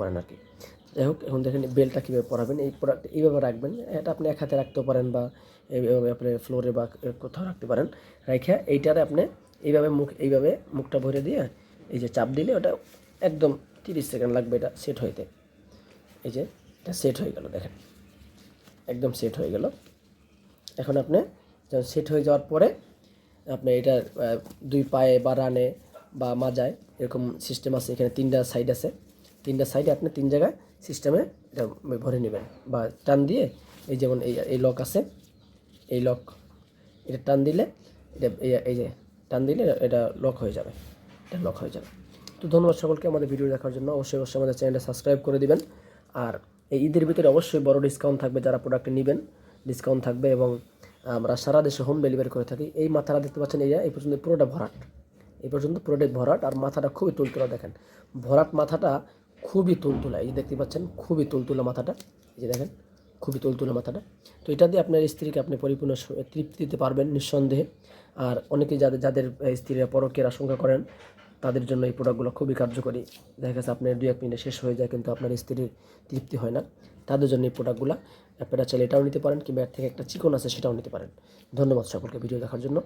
পারেন আর কি যাই হোক, এখন দেখেন বেলটা কীভাবে পরাবেন, এই প্রোডাক্ট এইভাবে রাখবেন, এটা আপনি এক হাতে রাখতেও পারেন বা আপনি ফ্লোরে বা কোথাও রাখতে পারেন। রেখে এইটারে আপনি এইভাবে মুখ, এইভাবে মুখটা ভরে দিয়ে এই যে চাপ দিলে ওটা একদম তিরিশ সেকেন্ড লাগবে এটা সেট হইতে। এই যে এটা সেট হয়ে গেল, দেখেন। একদম সেট হয়ে গেল। এখন আপনি যখন সেট হয়ে যাওয়ার পরে আপনি এটা দুই পায়ে বা রানে বা মাজায় এরকম সিস্টেম আছে, এখানে তিনটা সাইড আছে। তিনটা সাইডে আপনি তিন জায়গায় সিস্টেমে এটা ভরে নেবেন বা টান দিয়ে এই যেমন এই এই লক আছে, এই লক এটা টান দিলে এটা, এই- যে টান দিলে এটা লক হয়ে যাবে, এটা লক হয়ে যাবে। তো ধন্যবাদ সকলকে আমাদের ভিডিও দেখার জন্য। অবশ্যই অবশ্যই আমাদের চ্যানেলটা সাবস্ক্রাইব করে দিবেন। আর এই ঈদের ভিতরে অবশ্যই বড় ডিসকাউন্ট থাকবে যারা প্রোডাক্ট নেবেন ডিসকাউন্ট থাকবে এবং আমরা সারা দেশে হোম ডেলিভারি করে থাকি। এই মাথাটা দেখতে পাচ্ছেন, এই এই পর্যন্ত পুরোটা ভরাট। এই পর্যন্ত পুরোটাই ভরাট আর মাথাটা খুবই তুলতুলা দেখেন। ভরাট মাথাটা খুবই তুলতুলা, এই যে দেখতে পাচ্ছেন, খুবই তুলতুলা মাথাটা, এই যে দেখেন, খুবই তুলতুলা মাথাটা। তো এটা দিয়ে আপনার স্ত্রীকে আপনি পরিপূর্ণ তৃপ্তি দিতে পারবেন নিঃসন্দেহে। আর অনেকে যাদের যাদের স্ত্রীরা পরকের আশঙ্কা করেন, তাদের জন্য এই প্রোডাক্টগুলো খুবই কার্যকরী। দেখা গেছে আপনার দুই এক মিনিটে শেষ হয়ে যায়, কিন্তু আপনার স্ত্রীর তৃপ্তি হয় না। তাদের জন্য এই প্রোডাক্টগুলো আপনারা চাইলে এটাও নিতে পারেন, কিংবা এর থেকে একটা চিকন আছে সেটাও নিতে পারেন। ধন্যবাদ সকলকে ভিডিও দেখার জন্য।